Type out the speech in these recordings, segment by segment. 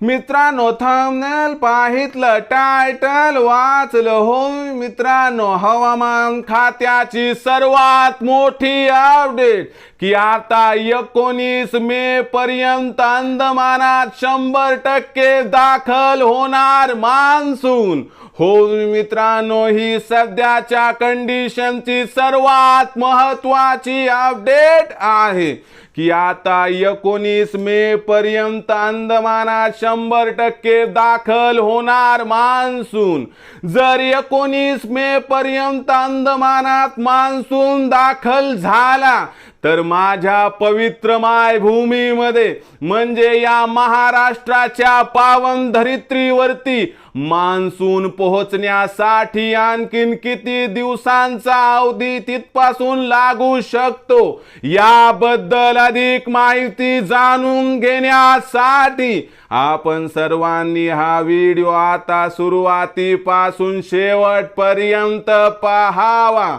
मित्रांनो thumbnail पाहितलं title वाचलं हो मित्रांनो हवामान खात्याची सर्वात मोठी अपडेट की आता एकोणीस मे पर्यंत अंदमानात शंभर टक्के दाखल होणार मान्सून. हो मित्रांनो ही सध्याच्या कंडिशनची सर्वात महत्वाची अपडेट आहे. की आता एकोणीस मे पर्यंत अंदमानात शंभर टक्के दाखल होणार मान्सून. जर एकोणीस मे पर्यंत अंदमानात मान्सून दाखल झाला तर माझ्या पवित्र मायभूमीमध्ये म्हणजे या महाराष्ट्राच्या पावन धरित्रीवरती मान्सून पोहोचण्यासाठी आणखीन किती दिवसांचा अवधी तिथपासून लागू शकतो याबद्दल अधिक माहिती जाणून घेण्यासाठी आपण सर्वांनी हा व्हिडिओ आता सुरुवातीपासून शेवटपर्यंत पाहावा.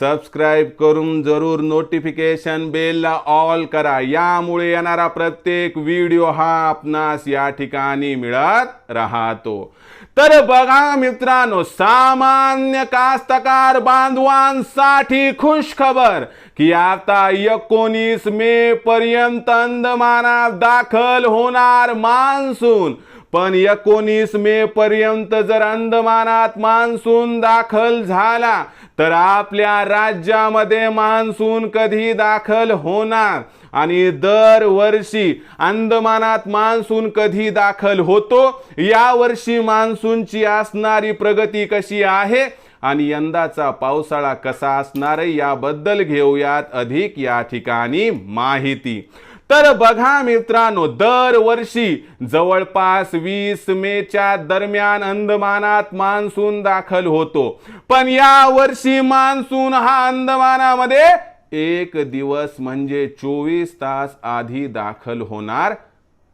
सबस्क्राईब करून जरूर नोटिफिकेशन बेलला ऑल करा. यामुळे येणारा प्रत्येक व्हिडिओ हा आपणास या ठिकाणी मिळत राहतो. तर बघा मित्रांनो सामान्य कास्तकार बांधवांसाठी खुश खबर की आता एकोणीस मे पर्यंत अंदमानात दाखल होणार मान्सून. पण एकोणीस मे पर्यंत जर अंदमानात मान्सून दाखल झाला तर आपल्या राज्यामध्ये मान्सून कधी दाखल होणार? आणि दरवर्षी अंदमानात मान्सून कधी दाखल होतो? यावर्षी मान्सूनची असणारी प्रगती कशी आहे? आणि यंदाचा पावसाळा कसा असणार आहे? याबद्दल घेऊयात अधिक या ठिकाणी माहिती. तर बघा मित्रांनो दरवर्षी जवळपास वीस मेच्या दरम्यान अंदमानात मान्सून दाखल होतो. पण या वर्षी मान्सून हा अंदमानामध्ये एक दिवस म्हणजे चोवीस तास आधी दाखल होणार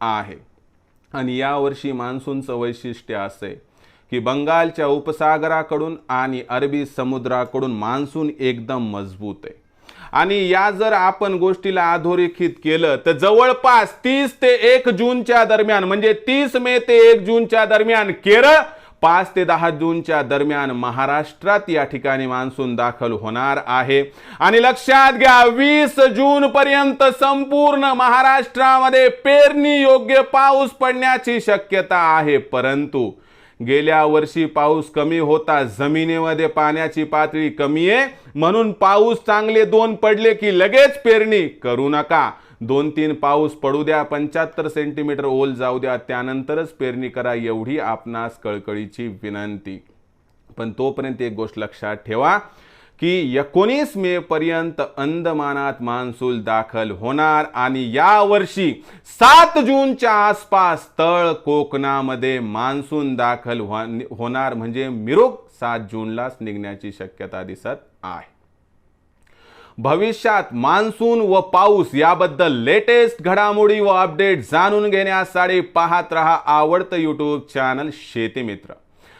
आहे. आणि यावर्षी मान्सूनचं वैशिष्ट्य असं आहे की बंगालच्या उपसागराकडून आणि अरबी समुद्राकडून मान्सून एकदम मजबूत आहे. आणि या जर आपण गोष्टीला अधोरेखित केलं तर जवळपास तीस ते एक जूनच्या दरम्यान म्हणजे तीस मे ते एक जूनच्या दरम्यान केरळ पाच ते दहा जूनच्या दरम्यान महाराष्ट्रात या ठिकाणी मान्सून दाखल होणार आहे. आणि लक्षात घ्या वीस जून पर्यंत संपूर्ण महाराष्ट्रामध्ये पेरणी योग्य पाऊस पडण्याची शक्यता आहे परंतु गेल्या वर्षी पाऊस कमी होता जमिनीमध्ये पाण्याची पातळी कमी आहे. म्हणून पाऊस चांगले दोन पडले की लगेच पेरणी करू नका. दोन तीन पाऊस पडू द्या पंच्याहत्तर सेंटीमीटर ओल जाऊ द्या त्यानंतरच पेरणी करा एवढी आपणास कळकळीची विनंती. पण तोपर्यंत एक गोष्ट लक्षात ठेवा की एकोणीस मे पर्यंत अंदमानात मान्सून दाखल होणार आणि या वर्षी सात जूनच्या आसपास तळ कोकणामध्ये मान्सून दाखल होणार म्हणजे मिरोग सात जूनलाच निघण्याची शक्यता दिसत आहे. भविष्यात मान्सून व पाऊस याबद्दल लेटेस्ट घडामोडी व अपडेट जाणून घेण्यासाठी पाहत रहा आवडतं यूट्यूब चॅनल शेती मित्र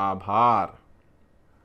आभार.